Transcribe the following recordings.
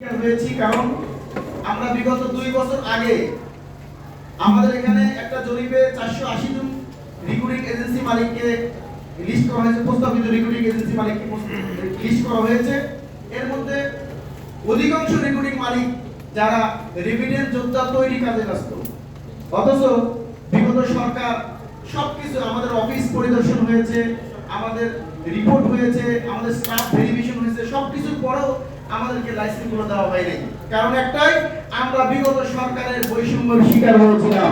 হয়েছি কারণ আমরা বিগত দুই বছর আগে আমাদের এখানে একটা জরিপে চারশো আশি জন রিক্রুটিং এজেন্সি মালিককে লিস্ট করা হয়েছে, প্রস্তাবিত রিক্রুটিং এজেন্সি মালিককে লিস্ট করা হয়েছে। এর মধ্যে অধিকাংশ রিক্রুটিং মালিক যারা রেভিডেন্স যোদ্ধা তৈরি কাজে ব্যস্ত। অথচ বিগত সরকার সবকিছু আমাদের অফিস পরিদর্শন হয়েছে, আমাদের রিপোর্ট হয়েছে, আমাদের স্টাফ ভেরিফিকেশন হয়েছে, সবকিছুর পরেও আমাদেরকে লাইসেন্সগুলো দেওয়া হয়নি। কারণ একটাই, আমরা বিগত সরকারের বৈষম্যের শিকার হয়েছিলাম।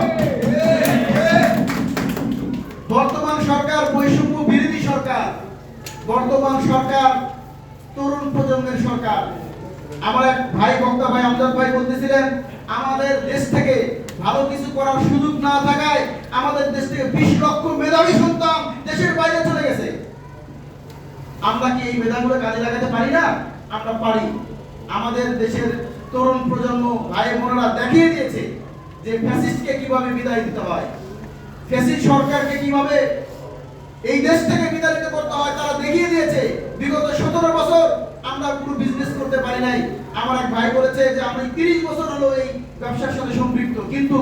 বর্তমান সরকার বৈষম্য বিরোধী সরকার। বর্তমান সরকার তরুণ প্রজন্মের সরকার। আমার এক ভাই, বক্তা ভাই আমজাদ ভাই বলতেছিলেন, আমাদের দেশ থেকে ভালো কিছু করার সুযোগ না থাকায় আমাদের দেশ থেকে বিশ লক্ষ মেধাবী সন্তান দেশের বাইরে চলে গেছে। আমরা কি এই মেধাগুলো কাজে লাগাতে পারি না? আমরা পারি। আমাদের দেশের তরুণ প্রজন্ম ভাই বোনেরা দেখিয়ে দিয়েছে যে ফ্যাসিস্টকে কীভাবে বিদায় দিতে হয়। ফ্যাসিস্ট সরকারকে কীভাবে এই দেশ থেকে বিতাড়িত করতে হয় তারা দেখিয়ে দিয়েছে। বিগত সতেরো বছর আমরা কোনো বিজনেস করতে পারি নাই। আমার এক ভাই বলেছে যে, আমরা তিরিশ বছর হলো এই ব্যবসার সাথে সম্পৃক্ত। কিন্তু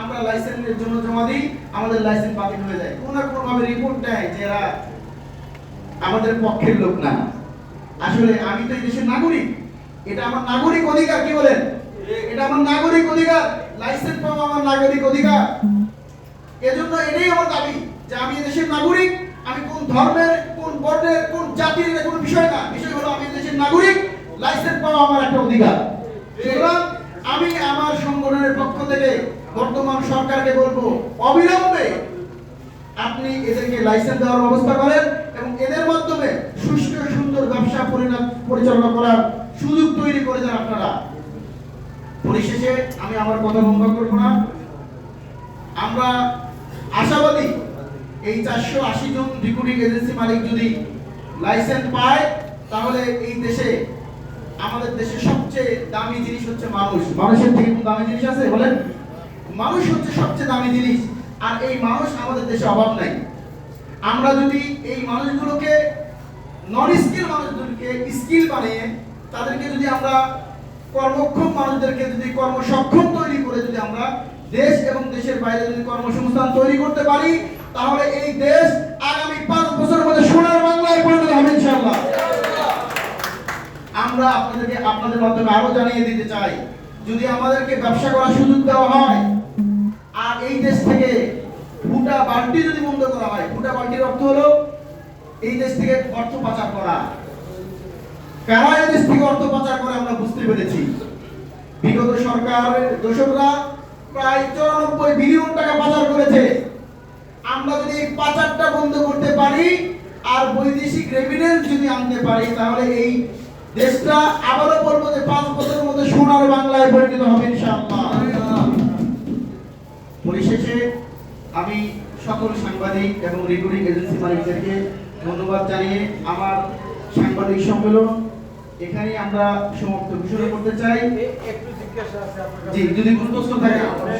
আমরা লাইসেন্সের জন্য জমা দিই, আমাদের লাইসেন্স বাতিল হয়ে যায়। কোনো না কোনো ভাবে রিপোর্ট দেয় যে এরা আমাদের পক্ষের লোক না। আসলে আমি তো এই দেশের নাগরিক। এটা আমার নাগরিক অধিকার, কি বলেন? এটা আমার নাগরিক অধিকার লাইসেন্স পাওয়া আমার নাগরিক অধিকার। এজন্য এটাই আমার দাবি, যে আমি দেশের নাগরিক, আমি কোন ধর্মের, কোন বর্ণের, কোন জাতির কোনো বিষয় না। বিষয় হলো আমি দেশের নাগরিক লাইসেন্স পাওয়া আমার একটা অধিকার। সুতরাং আমি আমার সংগঠনের পক্ষ থেকে বর্তমান সরকারকে বলব, অবিলম্বে আপনি এদেরকে লাইসেন্স দেওয়ার ব্যবস্থা করেন এবং এদের মাধ্যমে সুষ্ঠু ব্যবসা পরিচালনা করার সুযোগ তৈরি করে দেন আপনারা। পরিশেষে আমি আমার কথা বন্ধ করব না। আমরা আশাবাদী এই চারশো আশি জন রিক্রুটিং এজেন্সি মালিক যদি লাইসেন্স পায়, তাহলে এই দেশে, আমাদের দেশে সবচেয়ে দামি জিনিস হচ্ছে মানুষ। মানুষের থেকে কোন দামি জিনিস আছে? বলেন। মানুষ হচ্ছে সবচেয়ে দামি জিনিস। আর এই মানুষ আমাদের দেশে অভাব নাই। আমরা যদি এই মানুষগুলোকে নন স্কিল মানুষদেরকে স্কিল বানিয়ে তাদেরকে যদি আমরা কর্মক্ষম মানুষদেরকে যদি কর্মসক্ষম তৈরি করে যদি আমরা দেশ এবং দেশের বাইরে যদি কর্মসংস্থান তৈরি করতে পারি, তাহলে এই দেশ আগামী পাঁচ বছরের মধ্যে সোনার বাংলায় পরিণত হবে ইনশাআল্লাহ। আমরা আপনাদেরকে আপনাদের মাধ্যমে আরও জানিয়ে দিতে চাই, যদি আমাদেরকে ব্যবসা করার সুযোগ দেওয়া হয়, আর এই দেশ থেকে ফুটা বাল্টি যদি বন্ধ করা হয় ফুটা বাল্টির অর্থ হলো এই দেশ থেকে অর্থ পাচার করা। কারা এই দেশ থেকে অর্থ পাচার করে আমরা বুঝতে পেরেছি? বিগত সরকারের দোষকরা প্রায় চুরানব্বই বিলিয়ন টাকা পাচার করেছে। আমরা যদি এই পাচারটা বন্ধ করতে পারি আর বৈদেশিক রেভিডেন্স যদি আনতে পারি, তাহলে এই দেশটা আবারও বলব যে পাঁচ বছরের মধ্যে সোনার বাংলায় পরিণত হবে পরিশেষে আমি সকল সাংবাদিক এবং রেকর্ডিং এজেন্সি মালিকদেরকে ধন্যবাদ জানিয়ে আমার সাংবাদিক সম্মেলন এখানে আমরা সমাপ্ত। ঘোষণা করতে চাই একটু জিজ্ঞাসা আছে আপনার জি, যদি কোনো প্রশ্ন থাকে, আপনি,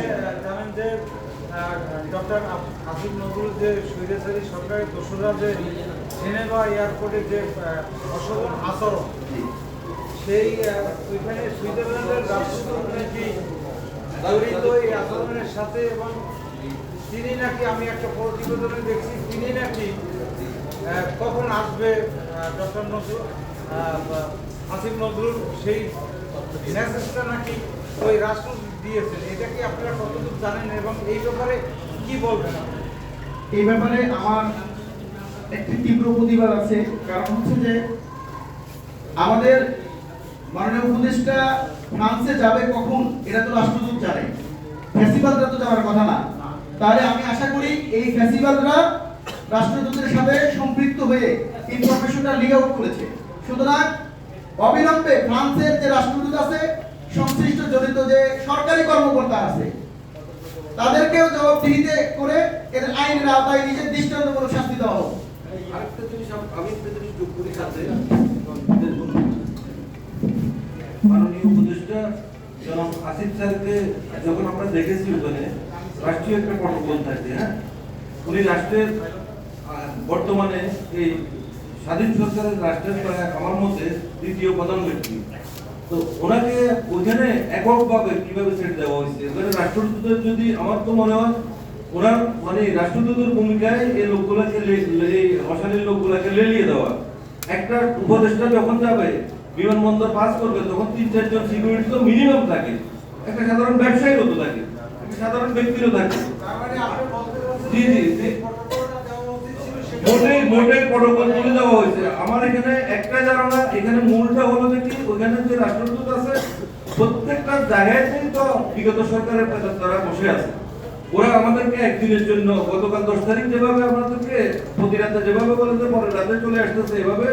জানেন যে ডক্টর আসিফ নজরুল যে স্বৈরাচারী সরকারের দোসরা যে জেনেভা এয়ারপোর্টে যে অশোভন আচরণ সেই ওইখানে সুইজারল্যান্ডের রাষ্ট্রদূত নাকি জড়িত এই আচরণের সাথে এবং তিনি নাকি আমি একটা প্রতিবেদনে দেখছি তিনি নাকি কখন আসবে ডক্টর নজরুল আসিফ নজরুল সেই মেসেজটা নাকি ওই রাষ্ট্র দিয়েছেন? এটা কি আপনারা কতটুকু জানেন এবং এই ব্যাপারে কি বলবেন এই ব্যাপারে আমার একটি তীব্র প্রতিবাদ আছে। কারণ হচ্ছে যে আমাদের মাননীয় উপদেষ্টা ফ্রান্সে যাবে কখন, এটা তো রাষ্ট্রদূত জানে। ফেস্টিভ্যালটা তো যাওয়ার কথা না। তাহলে আমি আশা করি এই ফেস্টিভ্যালরা রাষ্ট্রদূতের সাথে সম্পৃক্ত হয়ে ইনফরমেশনটা লিক আউট করেছে। সুতরাং অবিলম্বে ফ্রান্সের যে রাষ্ট্রদূত আছে, সংশ্লিষ্ট জড়িত যে সরকারি কর্মকর্তা আছে, তাদেরকেও জবাবদিহিতে করে এদের আইনের আওতায় নিজের দৃষ্টান্তমূলক শাস্তি দেওয়া হোক। আরেকটা জিনিস আমি যোগ করি মাননীয় উপদেষ্টা জনাব আসিফ স্যারকে যখন আমরা দেখেছি ওখানে, রাষ্ট্রীয় একটা প্রটোকল থাকে হ্যাঁ উনি রাষ্ট্রের বর্তমানে এই স্বাধীন সরকারের রাষ্ট্রের প্রায় আমার মধ্যে দ্বিতীয় প্রধান ব্যক্তি। তো ওনাকে ওইখানে এককভাবে কীভাবে সেট দেওয়া হয়েছে? ওখানে রাষ্ট্রদূতের যদি আমার তো মনে হয় ওনার মানে রাষ্ট্রদূতের ভূমিকায় এই লোকগুলাকে অশালীন লোকগুলাকে লেলিয়ে দেওয়া। একটা উপদেষ্টা যখন যাবে বিমানবন্দর পাস করবে তখন তিন চারজন সিকিউরিটি তো মিনিমাম থাকে। একটা সাধারণ ব্যবসায়ীরও তো থাকে একটা সাধারণ ব্যক্তিরও থাকে। মানে জি, জি, যে জি। প্রটোকলটা দেওয়া মোটেই মোটেই প্রটোকল তুলে দেওয়া হয়েছে। আমার এখানে একটা ধারণা, এখানে মূলটা হলো যে কি ওখানে যে রাষ্ট্রদূত আছে, প্রত্যেকটা জায়গাতেই তো বিগত সরকারের তারা বসে আছে। ওরা আমাদেরকে একদিনের জন্য, গতকাল দশ তারিখ যেভাবে আমাদেরকে প্রতি রাতে যেভাবে বলে যে রাতে চলে আসতেছে, এভাবে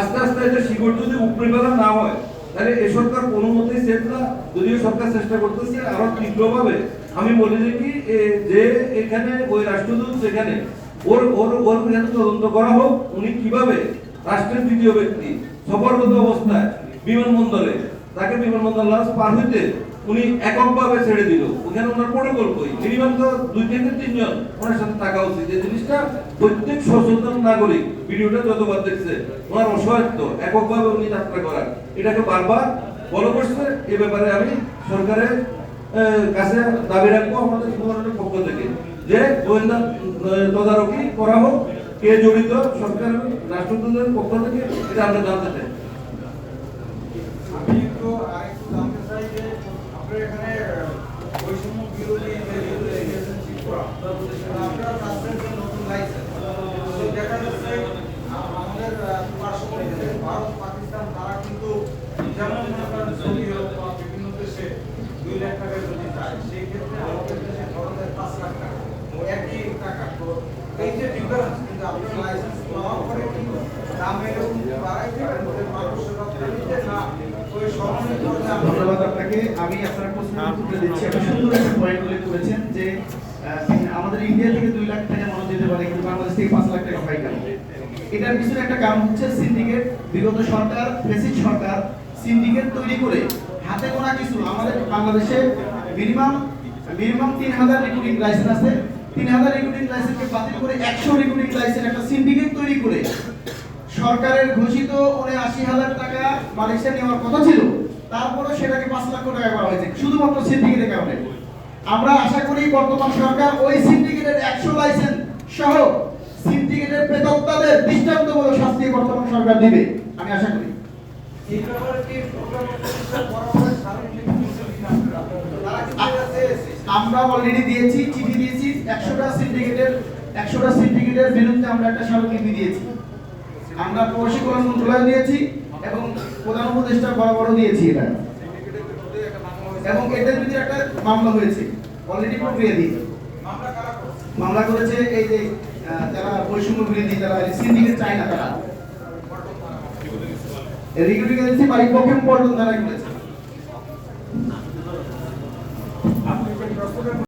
আস্তে আস্তে এটা শিকড় যদি উপরে না হয়, তাহলে এ সরকার কোনো মতেই সেফ না। যদিও সরকার চেষ্টা করতেছে আরও তীব্রভাবে। আমি বলি যে কি যে এখানে ওই রাষ্ট্রদূত যেখানে ওর ওর ওর তদন্ত করা হোক, উনি কীভাবে রাষ্ট্রের দ্বিতীয় ব্যক্তি সফরগত অবস্থায় বিমানবন্দরে, তাকে বিমানবন্দর লাঞ্চ পার হইতে উনি এককভাবে ছেড়ে দিল। ওখানে ওনার প্রোটোকল কই মিনিমাম তো দুই থেকে তিনজন ওনার সাথে থাকা উচিত। এই জিনিসটা প্রত্যেক সচেতন নাগরিক ভিডিওটা যতবার দেখছে, ওনার অসহায়ত্ব এককভাবে উনি যাত্রা করার। এটাকে বারবার ফলো করছে। এ ব্যাপারে আমি সরকারের কাছে দাবি রাখব আমাদের সংগঠনের পক্ষ থেকে। যে গোয়েন্দা তদারকি করা হোক, কে জড়িত সরকার, রাষ্ট্রদূতের পক্ষ থেকে, এটা আমরা জানতে চাই আমি একটু আরেকটু জানতে চাই যে আপনার এখানে বৈষম্য বিরোধী যে রেলওয়ে এজেন্সি করা আপনারা চাচ্ছেন যে নতুন লাইসেন্স তো দেখা যাচ্ছে আ- আমাদের আহ, পার্শ্ববর্তী দেশ ভারত পাকিস্তান তারা কিন্তু যেমন মনে করেন সৌদি আরব বা বিভিন্ন দেশে দুই লাখ টাকা যদি চায় সেই ক্ষেত্রে আমাদের দেশে খরচের পাঁচ লাখ টাকা ও একই টাকা তো এই যে ডিফারেন্স কিন্তু আপনার লাইসেন্স পাওয়ার পরে কিন্তু দাম এরকম বাড়াই দেবেন যে মানুষের রপ্তানিতে না ওই সমন্বয় করতে আমরা ধন্যবাদ আপনাকে আমি আপনার প্রশ্নের দিচ্ছি আপনি সুন্দর একটা পয়েন্ট উল্লেখ করেছেন যে আমাদের ইন্ডিয়া থেকে দুই লাখ টাকা মানুষ যেতে পারে কিন্তু বাংলাদেশ থেকে পাঁচ লাখ টাকা পাই কেন এটার পিছনে একটা কারণ হচ্ছে সিন্ডিকেট বিগত সরকার প্রেসিড সরকার সিন্ডিকেট তৈরি করে হাতে গোনা কিছু। আমাদের বাংলাদেশে মিনিমাম মিনিমাম তিন হাজার লাইসেন্স আছে। তিন হাজার রিক্রুটিং লাইসেন্সকে বাতিল করে একশো লাইসেন্স একটা সিন্ডিকেট তৈরি করে। সরকারের ঘোষিত ওরে আশি হাজার টাকা মালয়েশিয়া নেওয়ার কথা ছিল। তারপরে সেটাকে পাঁচ লক্ষ টাকা করা হয়েছে। শুধুমাত্র সিন্ডিকেটের কারণে আমরা আশা করি বর্তমান সরকার ওই সিন্ডিকেটের একশো লাইসেন্স সহ সিন্ডিকেটের প্রেতত্তাদের দৃষ্টান্তমূলক শাস্তি বর্তমান সরকার দিবে আমি আশা করি? আমরা অলরেডি দিয়েছি চিঠি দিয়েছি একশোটা সিন্ডিকেটের একশোটা সিন্ডিকেটের বিরুদ্ধে আমরা একটা স্মারকলিপি দিয়েছি। আমরা প্রবাসী কল্যাণ মন্ত্রণালয় দিয়েছি এবং প্রধান উপদেষ্টা বরাবরও দিয়েছি এটা। এবং এদের বিরুদ্ধে একটা মামলা হয়েছে অলরেডি প্রক্রিয়া দিয়েছি মামলা করেছে এই যে যারা বৈষম্য বিরোধী, যারা সিন্ডিকেট চায় না তারা। রিক্রুটিং